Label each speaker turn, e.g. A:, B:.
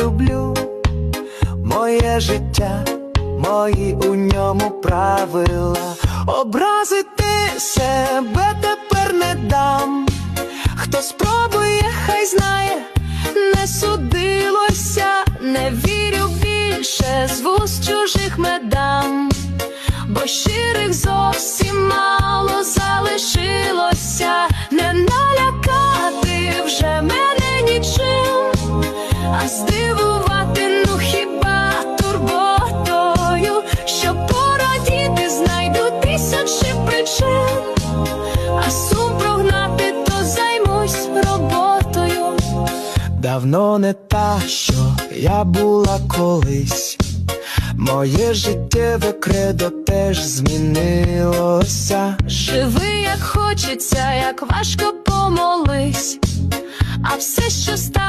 A: люблю. Моє життя, мої у ньому правила. Образити себе тепер не дам. Хто спробує, хай знає, не судилося, не вірю більше з вуст чужих медам. Бо щирих зовсім мало залишилося, не налякати вже мене нічим, а здивувати, Давно не та, що я була колись. Моє життєве кредо теж змінилося. Живи, як хочеться, як важко помолись, а все, що стало.